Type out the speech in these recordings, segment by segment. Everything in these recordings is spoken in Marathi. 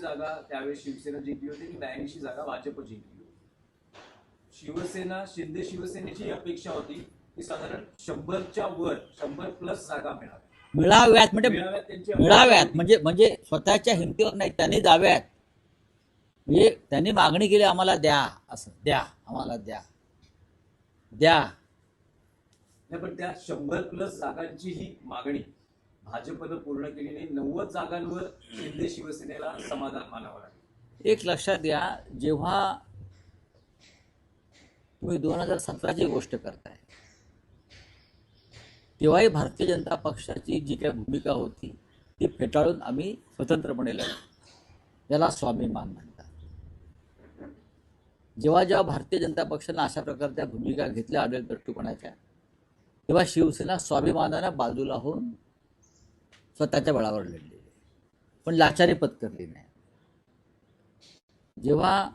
जागा त्यावेळेस शिवसेना जिंकली होती आणि ब्याऐंशी जागा भाजप जिंकली होती. शिवसेना शिंदे शिवसेनेची अपेक्षा होती की साधारण शंभरच्या वर शंभर प्लस जागा मिळाव्या मिळाव्यात म्हणजे मिळाव्यात. म्हणजे म्हणजे स्वतःच्या हिमतीवर नाही त्यांनी जाव्यात. म्हणजे त्यांनी मागणी केली आम्हाला द्या असं द्या आम्हाला द्या. द्या. नाही पण त्या शंभर प्लस जागांची ही मागणी भाजपनं पूर्ण केलेली नव्वद जागांवर शिंदे शिवसेनेला समाधान मानावं लागेल. एक लक्षात द्या जेव्हा तुम्ही दोन हजार सतराची गोष्ट करताय तेव्हाही भारतीय जनता पक्षाची जी काही भूमिका होती ती फेटाळून आम्ही स्वतंत्रपणे लढलो. याला स्वाभिमान म्हणतात. जेव्हा जेव्हा भारतीय जनता पक्षानं अशा प्रकारच्या भूमिका घेतल्या आढळ दृष्टिकोनाच्या तेव्हा शिवसेना स्वाभिमानानं बाजूला होऊन स्वतःच्या बळावर लढलेली आहे. पण लाचारी पत्करली नाही. जेव्हा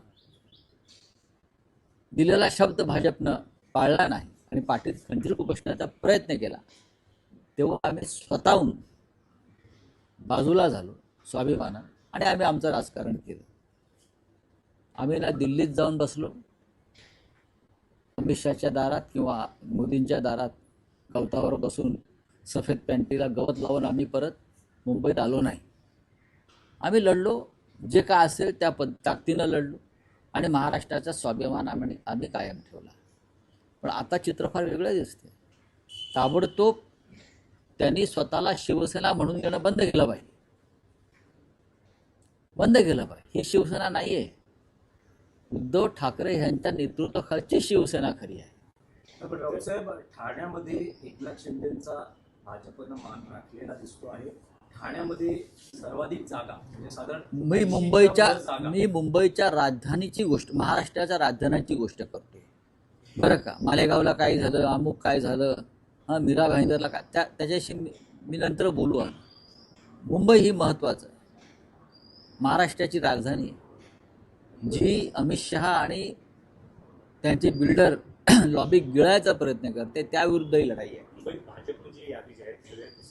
दिलेला शब्द भाजपनं पाळला नाही आणि पाठीत खंजीर उपसण्याचा प्रयत्न केला तेव्हा आम्ही स्वतःहून बाजूला झालो स्वाभिमानात आणि आम्ही आमचं राजकारण केलं. आम्ही ना दिल्लीत जाऊन बसलो. अमित शहाच्या दारात किंवा मोदींच्या दारात गवतावर बसून सफेद पॅन्टीला गवत लावून आम्ही परत मुंबईत आलो नाही. आम्ही लढलो जे काय असेल त्या पद ताकदीनं लढलो आणि महाराष्ट्राचा स्वाभिमान आम्ही आम्ही कायम ठेवला. पण आता चित्र फार वेगळं दिसते ताबडतोब त्यांनी स्वतःला शिवसेना म्हणून घेणं बंद केलं पाहिजे. बंद केलं पाहिजे. ही शिवसेना नाही आहे उद्धव ठाकरे यांच्या नेतृत्वाखालची शिवसेना खरी आहे. ठाण्यामध्ये एकनाथ शिंदेचा भाजपनं मान राखलेला दिसतो आहे. ठाण्यामध्ये सर्वाधिक जागा म्हणजे साधारण मी 80 मुंबईच्या. मी मुंबईच्या राजधानीची गोष्ट महाराष्ट्राच्या राजधानीची गोष्ट करतो बरं का? मालेगावला काय झालं? अमुक काय झालं? हां मीरा भाईंदरला काय? त्या त्याच्याशी मी मी नंतर बोलू आम्ही. मुंबई ही महत्त्वाचं आहे. महाराष्ट्राची राजधानी आहे. जी अमित शहा आणि त्यांचे बिल्डर लॉबी गिळायचा प्रयत्न करते त्याविरुद्ध ही लढाई आहे मुंबईत भाजपने जी यादी जाहीर केली आहे ती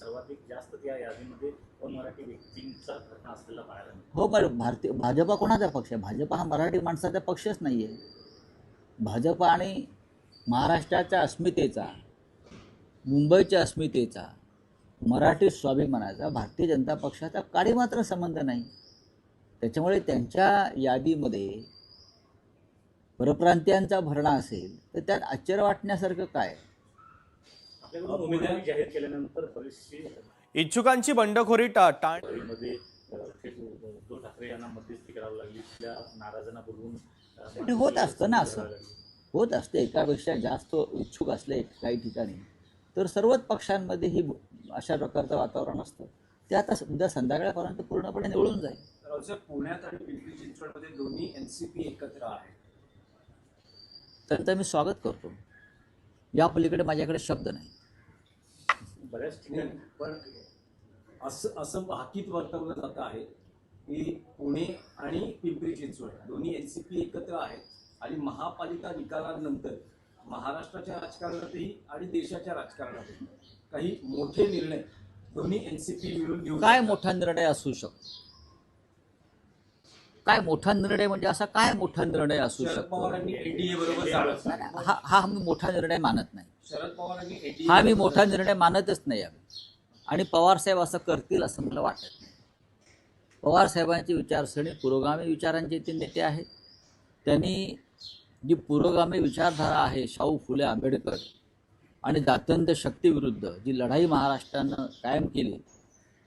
सर्वाधिक जास्त त्या यादीमध्ये मराठी व्यक्तींचा घटना असलेला पाहायला मिळतो? हो बरं भारतीय भाजपा कोणाचा पक्ष आहे? भाजपा हा मराठी माणसाचा पक्षच नाही आहे भाजप आणि महाराष्ट्राच्या अस्मितेचा मुंबईच्या अस्मितेचा मराठी स्वाभिमानाचा भारतीय जनता पक्षाचा काडी मात्र संबंध नाही. त्याच्यामुळे त्यांच्या यादीमध्ये परप्रांतीयांचा भरणा असेल तर त्यात आश्चर्य वाटण्यासारखं काय? आपल्याकडून उमेदवारी जाहीर केल्यानंतर बरीचशी इच्छुकांची बंडखोरी टाळ होत असतं ना असं. होत असते. एकापेक्षा जास्त इच्छुक असले काही ठिकाणी. तर सर्वच पक्षांमध्ये ही अशा प्रकारचं वातावरण असतं. ते आता उद्या संध्याकाळपर्यंत पूर्णपणे निवळून जाईल. पुण्यात आणि पिंपरी चिंचवडमध्ये दोन्ही एनसीपी एकत्र आहे तर मी स्वागत करतो. या पलीकडे माझ्याकडे शब्द नाही. बऱ्याच ठिकाणी. पण असं असं भाकीत वर्तवलं जात आहे की पुणे आणि पिंपरी चिंचवड दोन्ही एनसीपी एकत्र आहेत आणि महापालिका निकालानंतर महाराष्ट्राच्या राजकारणातही आणि देशाच्या राजकारणातही काही मोठे निर्णय दोन्ही एनसीपी मिळून घेऊ काय. मोठा निर्णय असू शकतो? काय मोठा निर्णय म्हणजे असा काय मोठा निर्णय असू शकतो? हा हा मी मोठा निर्णय मानत नाही. शरद पवारांनी एनडीए हा मी मोठा निर्णय मानतच नाही आम्ही. आणि पवारसाहेब असं करतील असं मला वाटत नाही. पवारसाहेबांची विचारसरणी पुरोगामी विचारांचे ते नेते आहेत. त्यांनी जी पुरोगामी विचारधारा आहे शाहू फुले आंबेडकर आणि जात्यंत शक्तीविरुद्ध जी लढाई महाराष्ट्रानं कायम केली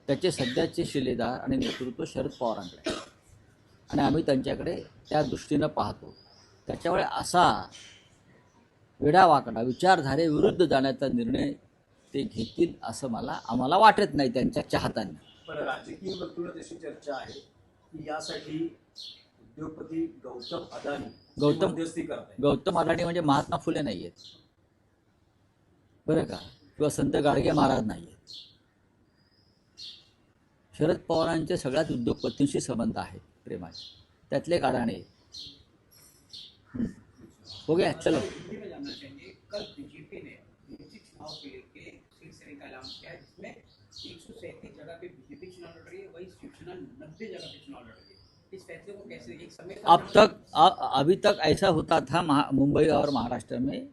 त्याचे सध्याचे शिलेदार आणि नेतृत्व शरद पवारांकडे. आणि आम्ही त्यांच्याकडे त्या दृष्टीनं पाहतो. त्याच्यामुळे असा वेडावाकडा विचारधारेविरुद्ध जाण्याचा निर्णय ते घेतील असं मला आम्हाला वाटत नाही त्यांच्या चाहत्यांना. राजकीय वर्तुळात अशी चर्चा आहे की यासाठी उद्योगपती गौतम अदानी गौतम- गौतम अडाणी म्हणजे महात्मा फुले नाही आहेत बरं का? किंवा संत गाडगे महाराज नाही आहेत शरद पवारांचे सगळ्यात उद्योगपतींशी संबंध आहेत प्रेमाचे. त्यातले गाडाणे हं. गया, चलो कल बीजेपी ने चुनाव के लिए शिवसेना का ऐलान किया जिसमें एक सौ सैंतीस जगह पे बीजेपी चुनाव लड़ रही है वही शिवसेना नब्बे जगह पे चुनाव लड़ रही है अब तक, अ- अभी तक ऐसा होता था मुंबई और महाराष्ट्र में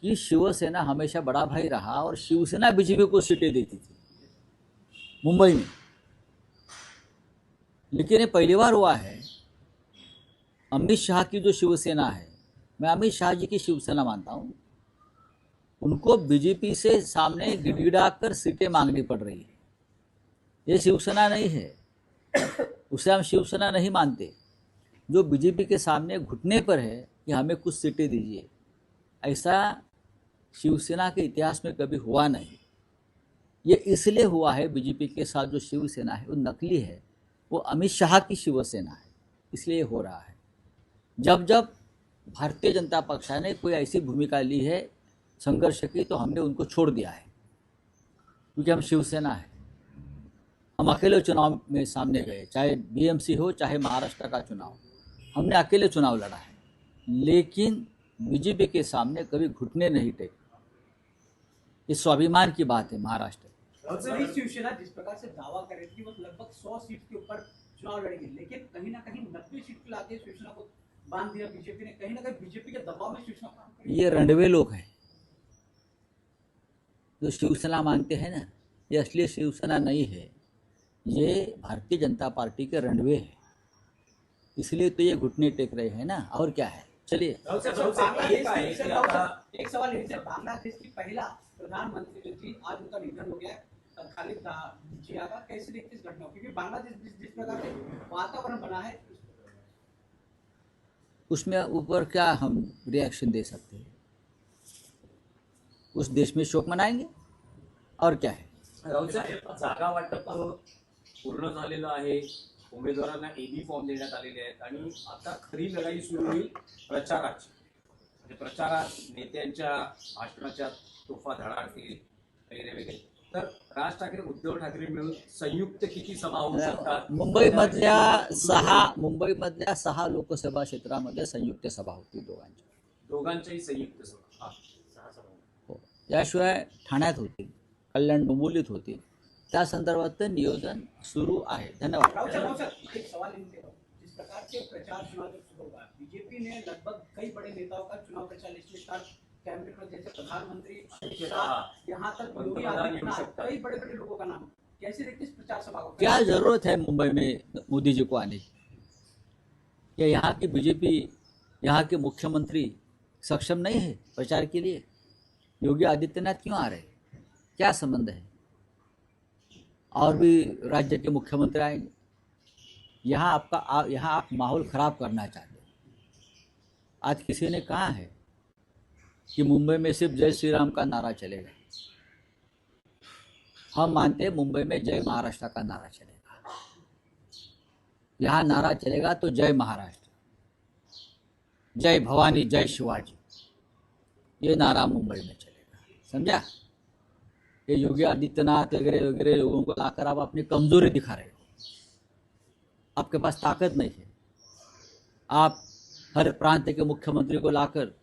कि शिवसेना हमेशा बड़ा भाई रहा और शिवसेना बीजेपी को सीटें देती थी, मुंबई में लेकिन ये पहली बार हुआ है, अमित शाह की जो शिवसेना है मैं अमित शाह जी की शिवसेना मानता हूँ। उनको बीजेपी से सामने गिड़गिड़ा कर सीटें मांगनी पड़ रही है। ये शिवसेना नहीं है। उसे हम शिवसेना नहीं मानते। जो बीजेपी के सामने घुटने पर है, कि हमें कुछ सीटें दीजिए। ऐसा शिवसेना के इतिहास में कभी हुआ नहीं। ये इसलिए हुआ है, बीजेपी के साथ जो शिवसेना है, वो नकली है। वो अमित शाह की शिवसेना है। इसलिए हो रहा है। जब जब भारतीय जनता पक्ष ने कोई ऐसी भूमिका ली है, संघर्ष की तो हमने उनको छोड़ दिया है, क्योंकि हम शिवसेना है। हम अकेले चुनाव में सामने गए, चाहे बीएमसी हो, चाहे महाराष्ट्र का चुनाव। हमने अकेले चुनाव लड़ा है, लेकिन बीजेपी के सामने कभी घुटने नहीं टेके। ये स्वाभिमान की बात है महाराष्ट्र। अक्सर शिवसेना जिस प्रकार से दावा कर रही थी, वो लगभग सौ सीट के ऊपर चुनाव लड़ेगी, लेकिन कहीं ना कहीं नब्बे सीट को लाके शिवसेना को बाँध दिया बीजेपी ने कहीं ना कहीं बीजेपी के दबाव में शिवसेना काम कर रही है। ये रंडवे लोग हैं। जो शिवसेना मानते हैं ना ये असली शिवसेना नहीं है। ये भारतीय जनता पार्टी के रंडवे हैं। इसलिए तो ये घुटने टेक रहे हैं ना और क्या है? चलिए। एक सवाल बांग्लादेश की पहला प्रधानमंत्री जो थी आज उनका निधन हो गया खालिद जिया का कैसे देखते इस घटना क्योंकि बांग्लादेश जिस जिस प्रकार से वातावरण बना है उसमें ऊपर क्या हम रिएक्शन दे सकते हैं? उस देश में शोक मनाएंगे? और क्या है? जागा वाटप पूर्ण झालेलं आहे. उमेदवारांना एबी फॉर्म देण्यात आलेले आहेत. आणि आता खरी लढाई सुरू होईल प्रचाराची. म्हणजे प्रचारात नेत्यांच्या भाषणाच्या तोफा धडाडतील. वगैरे वगैरे तर राज ठाकरे उद्धव ठाकरे मिळून संयुक्त किती सभा होऊ शकतात? मुंबईमधल्या सहा मुंबईमधल्या सहा लोकसभा क्षेत्रामध्ये संयुक्त सभा होती दोघांची. दोघांच्याही संयुक्त सभा. हा. सहा सभा हो. याशिवाय ठाण्यात होती कल्याण डोंबिवलीत होती. त्या संदर्भात नियोजन सुरू आहे. धन्यवाद. प्रकार से प्रचार चुनाव बीजेपी ने लगभग कई बड़े नेताओं का चुनाव प्रचार लिस्ट में स्टार्ट कैबिनेट में जैसे प्रधानमंत्री यहाँ तक योगी आदित्यनाथ कई बड़े बड़े लोगों का नाम। कैसे प्रचार सभा को क्या ज़रूरत है मुंबई में मोदी जी को आने की? क्या यहाँ की बीजेपी यहाँ के मुख्यमंत्री सक्षम नहीं है प्रचार के लिए? योगी आदित्यनाथ क्यों आ रहे हैं? क्या संबंध है? और भी राज्य के मुख्यमंत्री आएँगे यहाँ आपका यहाँ आप माहौल खराब करना चाहते हैं। आज किसी ने कहा है कि मुंबई में सिर्फ़ जय श्री राम का नारा चलेगा। हम मानते हैं मुंबई में जय महाराष्ट्र का नारा चलेगा। यहाँ नारा चलेगा तो जय महाराष्ट्र। जय भवानी, जय शिवाजी। ये नारा मुंबई में चलेगा। समझा? ये योगी आदित्यनाथ वगैरह वगैरह लोगों को लाकर आप अपनी कमज़ोरी दिखा रहे हो। आपके पास ताकत नहीं है। आप हर प्रांत के मुख्यमंत्री को लाकर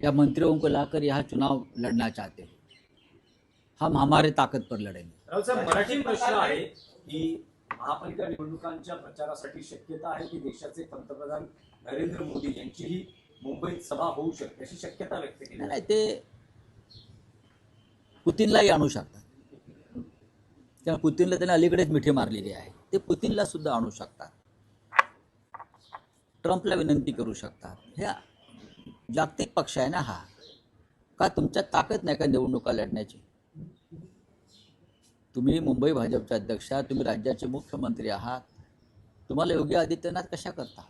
या मंत्रियों को लाकर यहाँ चुनाव लड़ना चाहते हैं। हम हमारे ताकत पर लड़ेंगे। मराठी प्रश्न आहे की महापालिका निवडणुकांच्या प्रचारासाठी शक्यता आहे की देशाचे पंतप्रधान नरेंद्र मोदी यांचीही मुंबईत सभा होऊ शकते अशी शक्यता व्यक्त केली नाही ते पुतीनलाही आणू शकतात. कारण पुतीनला त्यांनी अलीकडेच मिठी मारलेली आहे. ते पुतीनला सुद्धा आणू शकतात. ट्रम्पला विनंती करू शकतात. हे जागतिक पक्ष आहे ना हा. का तुमच्यात ताकद नाही का निवडणुका लढण्याची? तुम्ही मुंबई भाजपचे अध्यक्ष आहात तुम्ही राज्याचे मुख्यमंत्री आहात. तुम्हाला योगी आदित्यनाथ कशा करता?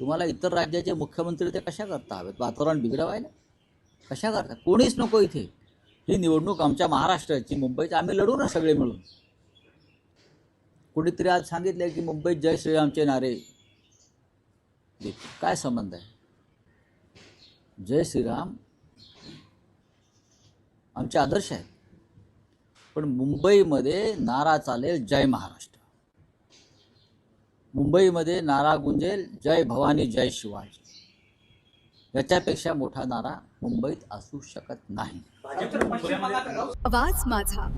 तुम्हाला इतर राज्याचे मुख्यमंत्री ते कशा करता? हवेत वातावरण बिघडवायला कशा करता? कोणीच नको इथे. ही निवडणूक आमच्या महाराष्ट्राची मुंबईची आम्ही लढू ना सगळे मिळून. कोणीतरी आज सांगितलं की मुंबईत जय श्रीरामचे नारे काय संबंध आहे? जय श्रीराम. आमचे आदर्श आहेत. पण मुंबईमध्ये नारा चालेल जय महाराष्ट्र. मुंबईमध्ये नारा गुंजेल जय भवानी जय शिवाजी. याच्यापेक्षा मोठा नारा मुंबईत असू शकत नाही. आवाज माझा.